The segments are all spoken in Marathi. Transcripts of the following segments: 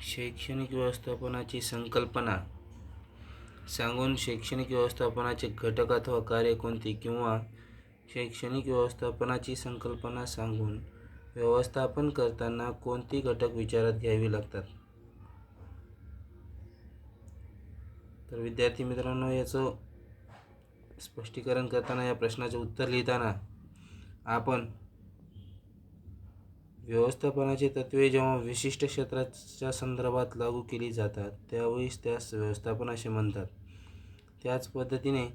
शैक्षणिक व्यवस्थापनाची संकल्पना. सांगून शैक्षणिक व्यवस्थापनाचे घटक अथवा कार्य कोणती किंवा शैक्षणिक व्यवस्थापनाची संकल्पना सांगून व्यवस्थापन करताना कोणती घटक विचारात घ्यावी लागतात? तर विद्यार्थी मित्रांनो याचं स्पष्टीकरण करताना या प्रश्नाचे उत्तर लिहिताना आपण व्यवस्थापनाची तत्त्वे जेव्हा विशिष्ट क्षेत्राच्या संदर्भात लागू केली जातात त्यावेळीस त्यास व्यवस्थापन असे म्हणतात. त्याच पद्धतीने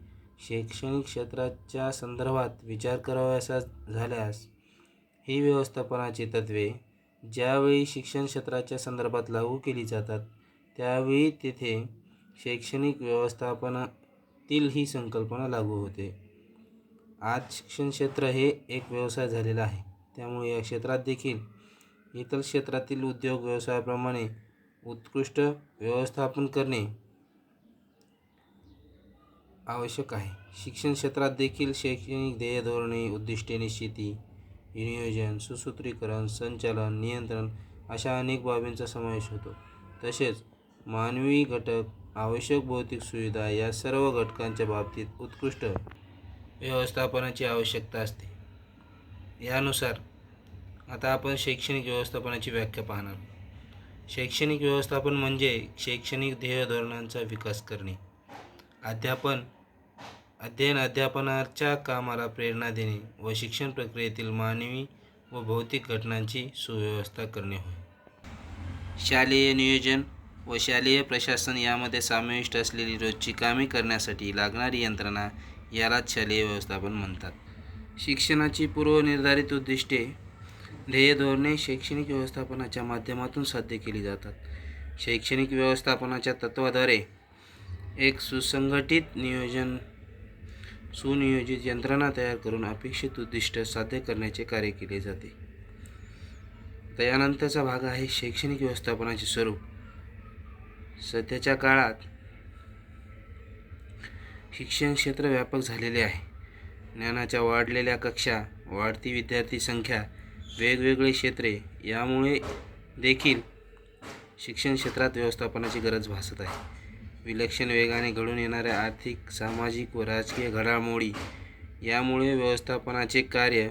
शैक्षणिक क्षेत्राच्या संदर्भात विचार करावयाचा झाल्यास ही व्यवस्थापनाची तत्त्वे ज्यावेळी शिक्षण क्षेत्राच्या संदर्भात लागू केली जातात त्यावेळी तेथे शैक्षणिक व्यवस्थापनातील ही संकल्पना लागू होते. आज शिक्षण क्षेत्र हे एक व्यवसाय झालेला आहे. त्यामुळे या क्षेत्रात देखील इतर क्षेत्रातील उद्योग व्यवसायाप्रमाणे उत्कृष्ट व्यवस्थापन करणे आवश्यक आहे. शिक्षण क्षेत्रात देखील शैक्षणिक ध्येय धोरणे उद्दिष्टे निश्चिती नियोजन सुसूत्रीकरण संचालन नियंत्रण अशा अनेक बाबींचा समावेश होतो. तसेच मानवी घटक आवश्यक भौतिक सुविधा या सर्व घटकांच्या बाबतीत उत्कृष्ट व्यवस्थापनाची आवश्यकता असते. यानुसार आता आपण शैक्षणिक व्यवस्थापनाची व्याख्या पाहणार शैक्षणिक व्यवस्थापन म्हणजे शैक्षणिक ध्येय धोरणांचा विकास करणे. अध्यापन अध्ययन अध्यापनाच्या कामाला प्रेरणा देणे व शिक्षण प्रक्रियेतील मानवी व भौतिक घटनांची सुव्यवस्था करणे होय. शालेय नियोजन व शालेय प्रशासन यामध्ये समाविष्ट असलेली रोजची कामे करण्यासाठी लागणारी यंत्रणा यालाच शालेय व्यवस्थापन म्हणतात. शिक्षणाची पूर्वनिर्धारित उद्दिष्टे ध्येय धोरणे शैक्षणिक व्यवस्थापनाच्या माध्यमातून साध्य केली जातात. शैक्षणिक व्यवस्थापनाच्या तत्त्वाद्वारे एक सुसंघटित नियोजन सुनियोजित यंत्रणा तयार करून अपेक्षित उद्दिष्ट साध्य करण्याचे कार्य केले जाते. तर यानंतरचा भाग आहे शैक्षणिक व्यवस्थापनाचे स्वरूप. सध्याच्या काळात शिक्षण क्षेत्र व्यापक झालेले आहे. ज्ञानाच्या वाढलेल्या कक्षा वाढती विद्यार्थी संख्या वेगवेगळे क्षेत्रे यामुळे देखील शिक्षण क्षेत्रात व्यवस्थापनाची गरज भासत आहे. विलक्षण वेगाने घडून येणाऱ्या आर्थिक सामाजिक व राजकीय घडामोडी यामुळे व्यवस्थापनाचे कार्य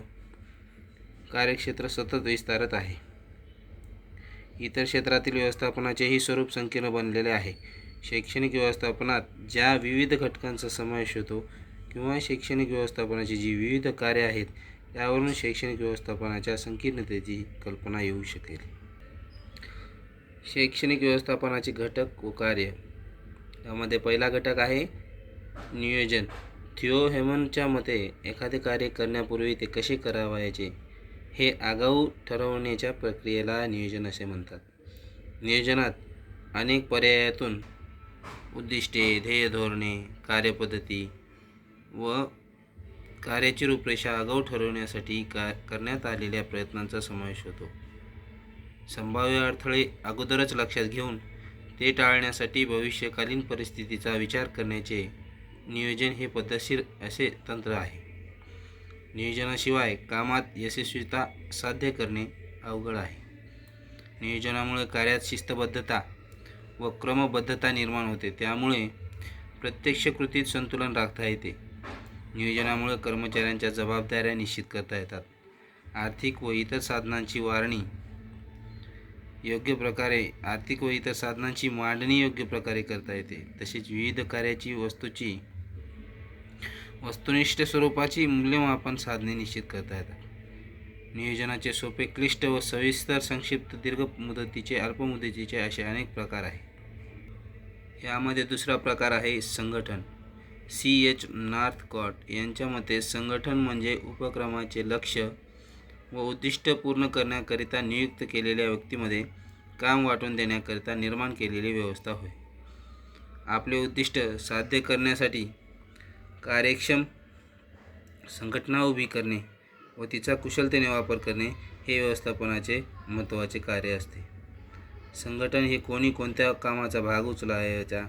कार्यक्षेत्र सतत विस्तारत आहे. इतर क्षेत्रातील व्यवस्थापनाचेही स्वरूप संकीर्ण बनलेले आहे. शैक्षणिक व्यवस्थापनात ज्या विविध घटकांचा समावेश होतो किंवा शैक्षणिक व्यवस्थापनाची जी विविध कार्ये आहेत त्यावरून शैक्षणिक व्यवस्थापनाच्या संकीर्णतेची कल्पना येऊ शकेल. शैक्षणिक व्यवस्थापनाचे घटक व कार्य. यामध्ये पहिला घटक आहे नियोजन. थिओ हेमनच्या मते एखादे कार्य करण्यापूर्वी ते कसे करावायचे हे आगाऊ ठरवण्याच्या प्रक्रियेला नियोजन असे म्हणतात. नियोजनात अनेक पर्यायातून उद्दिष्टे ध्येय धोरणे कार्यपद्धती व कार्याची रूपरेषा आगाऊ ठरवण्यासाठी का करण्यात आलेल्या प्रयत्नांचा समावेश होतो. संभाव्य अडथळे अगोदरच लक्षात घेऊन ते टाळण्यासाठी भविष्यकालीन परिस्थितीचा विचार करण्याचे नियोजन हे पद्धतशीर असे तंत्र आहे. नियोजनाशिवाय कामात यशस्वीता साध्य करणे अवघड आहे. नियोजनामुळे कार्यात शिस्तबद्धता व क्रमबद्धता निर्माण होते. त्यामुळे प्रत्यक्ष कृतीत संतुलन राखता येते. नियोजनामुळे कर्मचाऱ्यांच्या जबाबदाऱ्या निश्चित करता येतात. आर्थिक व इतर साधनांची वारणी योग्य प्रकारे आर्थिक व इतर साधनांची मांडणी योग्य प्रकारे करता येते. तसेच विविध कार्याची वस्तूची वस्तुनिष्ठ स्वरूपाची मूल्यमापन साधने निश्चित करता येतात. नियोजनाचे सोपे क्लिष्ट व सविस्तर संक्षिप्त दीर्घ मुदतीचे अल्प मुदतीचे असे अनेक प्रकार आहेत. यामध्ये दुसरा प्रकार आहे संघटन. सी एच नॉर्थकॉट यांच्या मते संघटन म्हणजे उपक्रमाचे लक्ष व उद्दिष्ट पूर्ण करण्याकरिता नियुक्त केलेल्या व्यक्तीमध्ये काम वाटून देण्याकरिता निर्माण केलेली व्यवस्था होय. आपले उद्दिष्ट साध्य करण्यासाठी कार्यक्षम संघटना उभी करणे व तिचा कुशलतेने वापर करणे हे व्यवस्थापनाचे महत्त्वाचे कार्य असते. संघटन हे कोणी कोणत्या कामाचा भाग उचलायचा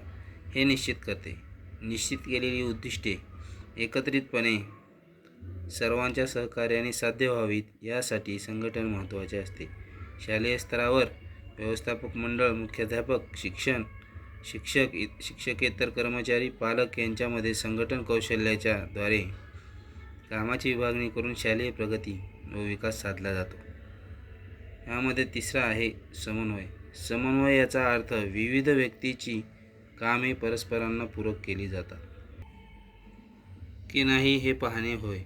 हे निश्चित करते. निश्चित केलेली उद्दिष्टे एकत्रितपणे सर्वांच्या सहकार्याने साध्य व्हावीत यासाठी संघटन महत्त्वाचे असते. शालेय स्तरावर व्यवस्थापक मंडळ मुख्याध्यापक शिक्षण शिक्षक इ शिक्षकेतर कर्मचारी पालक यांच्यामध्ये संघटन कौशल्याच्या द्वारे कामाची विभागणी करून शालेय प्रगती व विकास साधला जातो. यामध्ये तिसरा आहे समन्वय. समन्वय याचा अर्थ विविध व्यक्तीची कामे परस्परांना पूरक केली जातात. की नाही हे पाहणे होय.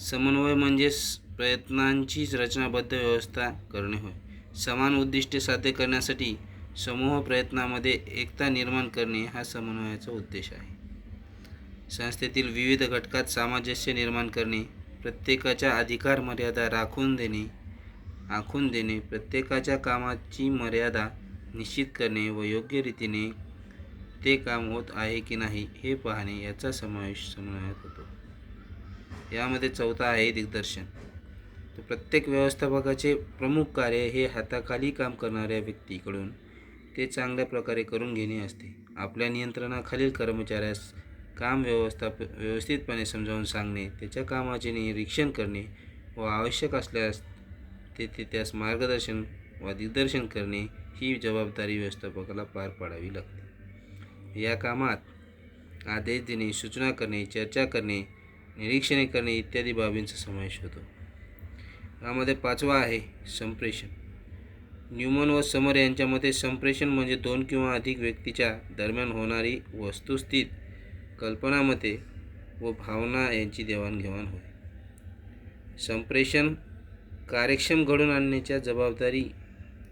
समन्वय म्हणजे प्रयत्नांची रचनाबद्ध व्यवस्था करणे होय. समान उद्दिष्टे साध्य करण्यासाठी समूह प्रयत्नामध्ये एकता निर्माण करणे हा समन्वयाचा उद्देश आहे. संस्थेतील विविध घटकात सामंजस्य निर्माण करणे प्रत्येकाच्या अधिकार मर्यादा राखून देणे आखून देणे प्रत्येकाच्या कामाची मर्यादा निश्चित करणे व योग्य रीतीने ते काम होत आहे की नाही हे पाहणे याचा समावेश समन्वयात होतो. यामध्ये चौथा आहे दिग्दर्शन. तर प्रत्येक व्यवस्थापकाचे प्रमुख कार्य हे हाताखाली काम करणाऱ्या व्यक्तीकडून ते चांगल्या प्रकारे करून घेणे असते. आपल्या नियंत्रणाखालील कर्मचाऱ्यास काम व्यवस्थाप व्यवस्थितपणे समजावून सांगणे त्याच्या कामाचे निरीक्षण करणे व आवश्यक असल्यास तेथे त्यास मार्गदर्शन व दिग्दर्शन करणे ही जबाबदारी व्यवस्थापकाला पार पाडावी लागते. या कामात आदेश देणे सूचना करणे चर्चा करणे निरीक्षणे करणे इत्यादी बाबींचा समावेश होतो. यामध्ये पाचवा आहे संप्रेषण. न्यूमन व समर यांच्या मते संप्रेषण म्हणजे दोन किंवा अधिक व्यक्तीच्या दरम्यान होणारी वस्तुस्थित कल्पनामते व भावना यांची देवाणघेवाण होय. संप्रेषण कार्यक्षम घडून आणण्याच्या जबाबदारी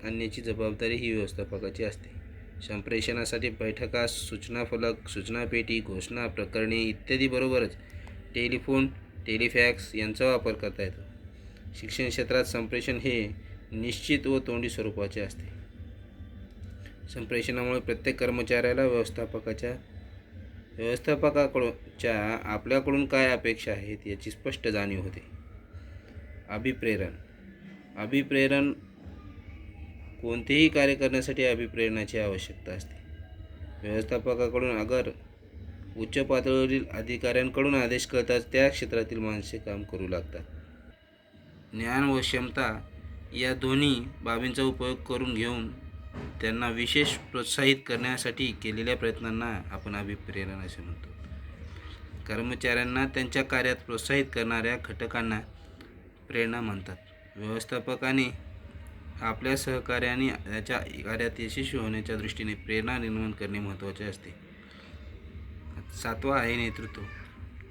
आणण्याची जबाबदारी ही व्यवस्थापकाची असते. संप्रेषणासाठी बैठका सूचना फलक सूचनापेटी घोषणा प्रकरणे इत्यादीबरोबरच टेलिफोन टेलिफॅक्स यांचा वापर करता येतो. शिक्षण क्षेत्रात संप्रेषण हे निश्चित व तोंडी स्वरूपाचे असते. संप्रेषणामुळे प्रत्येक कर्मचाऱ्याला व्यवस्थापकाच्या व्यवस्थापकाकडूनच्या आपल्याकडून काय अपेक्षा आहेत याची स्पष्ट जाणीव होते. अभिप्रेरण. अभिप्रेरण कोणतेही कार्य करण्यासाठी अभिप्रेरणाची आवश्यकता असते. व्यवस्थापकाकडून अगर उच्च पातळीवरील अधिकाऱ्यांकडून आदेश कळताच त्या क्षेत्रातील माणसे काम करू लागतात. ज्ञान व क्षमता या दोन्ही बाबींचा उपयोग करून घेऊन त्यांना विशेष प्रोत्साहित करण्यासाठी केलेल्या प्रयत्नांना आपण अभिप्रेरण असे म्हणतो. कर्मचाऱ्यांना त्यांच्या कार्यात प्रोत्साहित करणाऱ्या घटकांना प्रेरणा म्हणतात. व्यवस्थापकाने आपल्या सहकार्याने त्याच्या कार्यात यशस्वी होण्याच्या दृष्टीने प्रेरणा निर्माण करणे महत्त्वाचे असते. सातवा आहे नेतृत्व.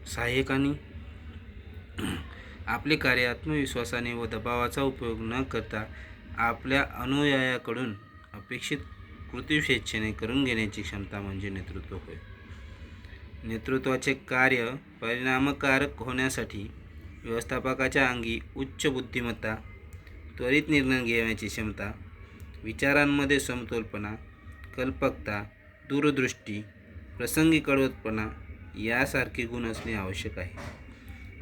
सहाय्यकांनी आपले कार्य आत्मविश्वासाने व दबावाचा उपयोग न करता आपल्या अनुयायाकडून अपेक्षित कृती स्वेच्छेने करून घेण्याची क्षमता म्हणजे नेतृत्व होय. नेतृत्वाचे कार्य परिणामकारक होण्यासाठी व्यवस्थापकाच्या अंगी उच्च बुद्धिमत्ता त्वरित निर्णय घेण्याची क्षमता विचारांमध्ये समतोलपणा कल्पकता दूरदृष्टी प्रसंगी कडवतपणा यासारखे गुण असणे आवश्यक आहे.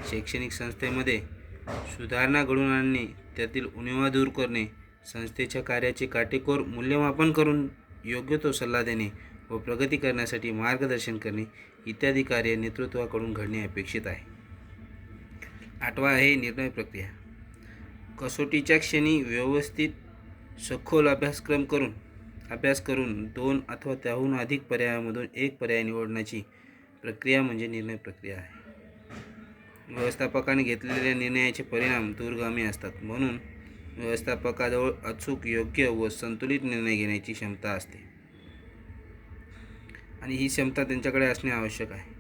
शैक्षणिक संस्थेमध्ये सुधारणा घडवून आणणे त्यातील उणिवा दूर करणे संस्थेच्या कार्याचे काटेकोर मूल्यमापन करून योग्य तो सल्ला देणे व प्रगती करण्यासाठी मार्गदर्शन करणे इत्यादी कार्य नेतृत्वाकडून घडणे अपेक्षित आहे. आठवा आहे निर्णय प्रक्रिया. कसोटीच्या क्षणी व्यवस्थित सखोल अभ्यासक्रम करून अभ्यास करून दोन अथवा त्याहून अधिक पर्यायामधून एक पर्याय निवडण्याची प्रक्रिया म्हणजे निर्णय प्रक्रिया आहे. व्यवस्थापकाने घेतलेल्या निर्णयाचे परिणाम दूरगामी असतात. म्हणून व्यवस्थापकाजवळ अचूक योग्य व संतुलित निर्णय घेण्याची क्षमता असते. आणि ही क्षमता त्यांच्याकडे असणे आवश्यक आहे.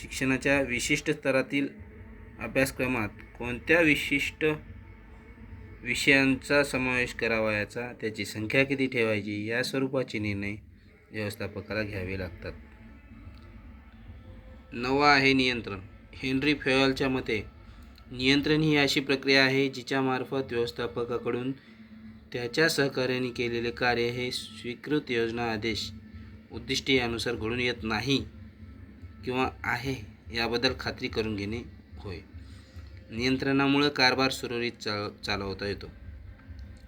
शिक्षणाच्या विशिष्ट स्तरातील अभ्यासक्रमात कोणत्या विशिष्ट विषयांचा समावेश करावा याचा त्याची संख्या किती ठेवायची या स्वरूपाचे निर्णय व्यवस्थापकाला घ्यावे लागतात. नवा आहे नियंत्रण. हेनरी फेवलच्या मते नियंत्रण ही अशी प्रक्रिया आहे जिच्यामार्फत व्यवस्थापकाकडून त्याच्या सहकार्याने केलेले कार्य हे स्वीकृत योजना आदेश उद्दिष्टे यानुसार घडून येत नाही किंवा आहे याबद्दल खात्री करून घेणे होय. नियंत्रणामुळे कारभार सुरळीत चाल चालवता येतो.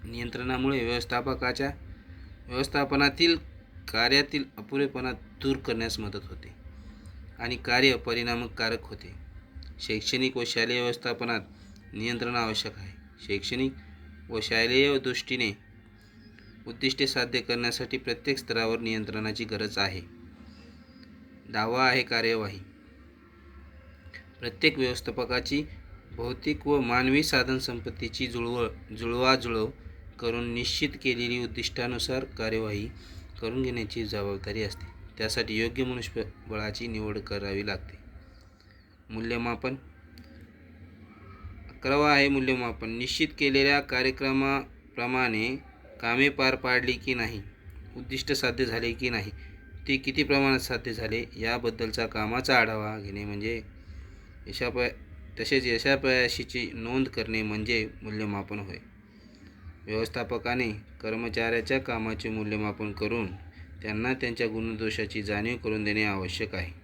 नियंत्रणामुळे व्यवस्थापकाच्या व्यवस्थापनातील कार्यातील अपुरेपणा दूर करण्यास मदत होते आणि कार्य परिणामकारक होते. शैक्षणिक व शालेय व्यवस्थापनात नियंत्रण आवश्यक आहे. शैक्षणिक व शालेय दृष्टीने उद्दिष्टे साध्य करण्यासाठी प्रत्येक स्तरावर नियंत्रणाची गरज आहे. दावा आहे कार्यवाही. प्रत्येक व्यवस्थापकाची भौतिक व मानवी साधनसंपत्तीची जुळवळ जुळवाजुळव करून निश्चित केलेली उद्दिष्टानुसार कार्यवाही करून घेण्याची जबाबदारी असते. त्यासाठी योग्य मनुष्यबळाची निवड करावी लागते. मूल्यमापन. अकरावा आहे मूल्यमापन. निश्चित केलेल्या कार्यक्रमाप्रमाणे कामे पार पाडली की नाही उद्दिष्ट साध्य झाले की नाही ते किती प्रमाणात साध्य झाले याबद्दलचा कामाचा आढावा घेणे म्हणजे यशाप तसेच यशापयशाची नोंद करणे म्हणजे मूल्यमापन होय. व्यवस्थापकाने कर्मचाऱ्याच्या कामाचे मूल्यमापन करून त्यांना त्यांच्या गुणदोषाची जाणीव करून देणे आवश्यक आहे.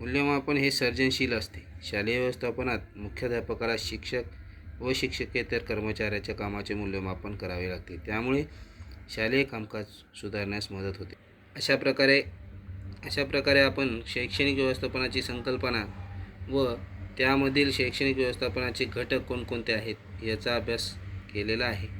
मूल्यमापन हे सर्जनशील असते. शालेय व्यवस्थापनात मुख्याध्यापकाला शिक्षक व शिक्षकेतर कर्मचाऱ्याच्या कामाचे मूल्यमापन करावे लागते. त्यामुळे शालेय कामकाज सुधारण्यास मदत होते. अशा प्रकारे अशा प्रकारे आपण शैक्षणिक व्यवस्थापनाची संकल्पना व त्यामधील शैक्षणिक व्यवस्थापनाचे घटक कोणकोणते आहेत याचा अभ्यास केलेला आहे.